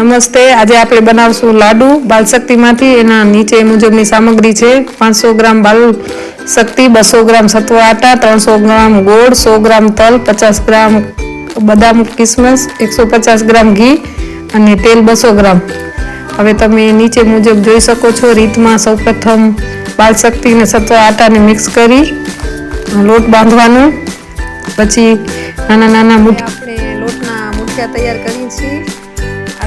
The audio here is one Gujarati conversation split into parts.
નમસ્તે. આજે આપણે બનાવશું લાડુ. બાલશક્તિમાંથી એના નીચે મુજબની સામગ્રી છે. પાંચસો ગ્રામ બાલ શક્તિ બસો ગ્રામ સત્વ આટા, ત્રણસો ગ્રામ ગોળ, સો ગ્રામ તલ, પચાસ ગ્રામ બદામ કિસમિસ, એકસો પચાસ ગ્રામ ઘી અને તેલ બસો ગ્રામ. હવે તમે નીચે મુજબ જોઈ શકો છો રીતમાં સૌપ્રથમ બાલશક્તિને સત્વ આટાને મિક્સ કરી લોટ બાંધવાનો. પછી નાના નાના મુઠ્ઠી આપણે લોટના મુઠિયા તૈયાર કરીએ છીએ.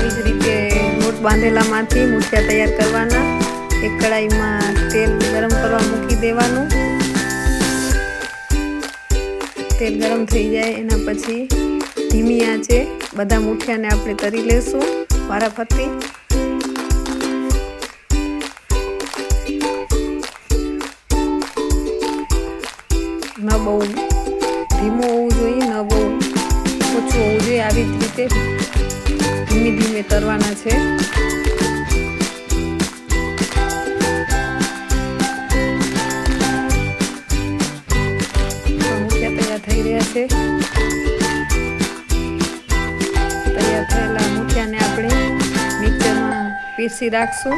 આવી જ રીતે લોટ બાંધેલામાંથી મૂઠિયા તૈયાર કરવાના. એક કડાઈમાં તેલ ગરમ કરવા મૂકી દેવાનું. તેલ ગરમ થઈ જાય, એના પછી ધીમી આંચે બધા મૂઠિયાને આપણે તરી લેશું વારાફરતી ન બહુ ધીમું હોવું જોઈએ, ન બહુ ઓછું હોવું જોઈએ. આવી જ રીતે ધીમે તરવાના છે મુઠિયા તૈયાર થઈ રહ્યા છે. તૈયાર થયેલા મુઠિયાને આપણે મિક્સરમાં પીસી રાખશું.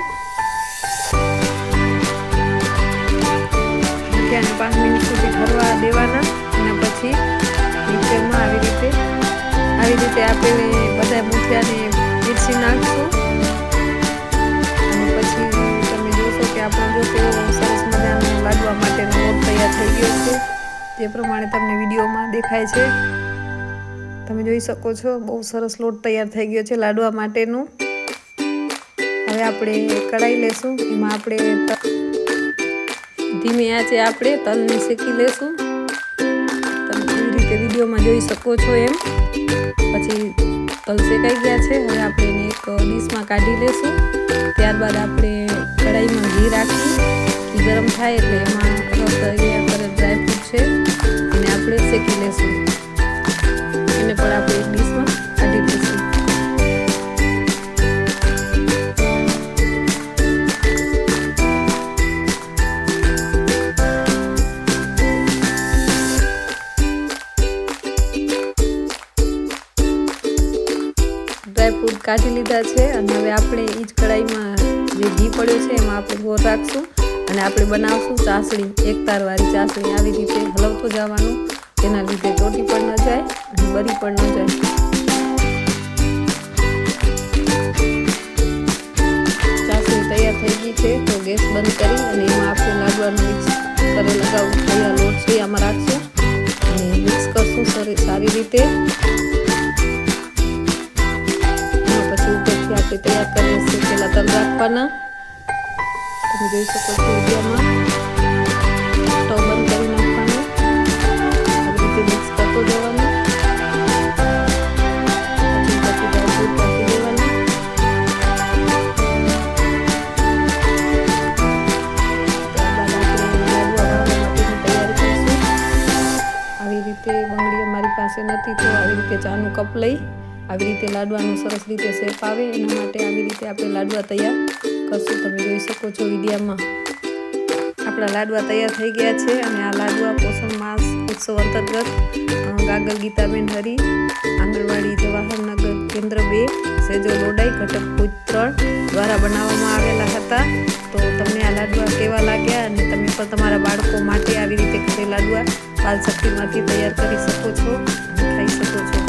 મુઠિયાને પાંચ મિનિટ સુધી ભરવા દેવાના અને પછી મિક્સરમાં આવી રીતે આવી રીતે આપણે બધા મુઠિયાને જે પ્રમાણે તમને વિડીયોમાં દેખાય છે. તમે જોઈ શકો છો, બહુ સરસ લોટ તૈયાર થઈ ગયો છે લાડવા માટેનું. હવે આપણે કઢાઈ લેશું. એમાં આપણે ધીમે આંચે આપણે તલને શેકી લેશું. તમે કેવી રીતે વિડીયોમાં જોઈ શકો છો એમ. પછી તલ શેકાઈ ગયા છે. હવે આપણે એને એક ડીશમાં કાઢી લેશું. ત્યારબાદ આપણે કઢાઈમાં ઘી રાખીશું. ગરમ થાય એટલે એમાં ડ્રાયફ્રૂટ કાઢી લીધા છે અને હવે આપણે એ જ કઢાઈમાં જે ઘી પડ્યો છે એમાં આપણે ગોળ રાખશું અને આપણે બનાવશું ચાસણી. એક તારવાળી ચાસણી આવી રીતે હલવતું જવાનું. તેના લીધે ચોટી પણ ન જાય અને બરી પણ ન જાય. ચાસણી તૈયાર થઈ ગઈ છે તો ગેસ બંધ કરી અને એમાં આપણે લાડવાનું મિક્સ કરી લગાવું લોટ છે, આમાં રાખશું. અને મિક્સ કરશું સારી રીતે. તૈયાર કરીએ છીએ પેલા તલ રાખવાના તમે જોઈ શકો છો વિડીયોમાં સ્ટવ બંધ કરી નાખવાનું આવી રીતે મિક્સ કરતો જવાનું આવી રીતે બંગડી અમારી પાસે નથી, તો આવી રીતે ચાનું કપ લઈ આવી રીતે લાડવાનું સરસ રીતે શેપ આવે, એના માટે આવી રીતે આપણે લાડવા તૈયાર કરશું. તમે જોઈ શકો છો વિડીયામાં. આપણા લાડવા તૈયાર થઈ ગયા છે અને આ લાડવા પોષણ માસ ઉત્સવ અંતર્ગત ગાગર, ગીતાબેન, હરી, આંગણવાડી, જવાહરનગર, કેન્દ્ર બે, સેજો, લોડાઈ, ઘટક ભુજ ત્રણ દ્વારા બનાવવામાં આવેલા હતા. તો તમને આ લાડવા કેવા લાગ્યા અને તમે પણ તમારા બાળકો માટે આવી રીતે ઘરે લાડવા બાલશક્તિમાંથી તૈયાર કરી શકો છો ખાઈ શકો છો.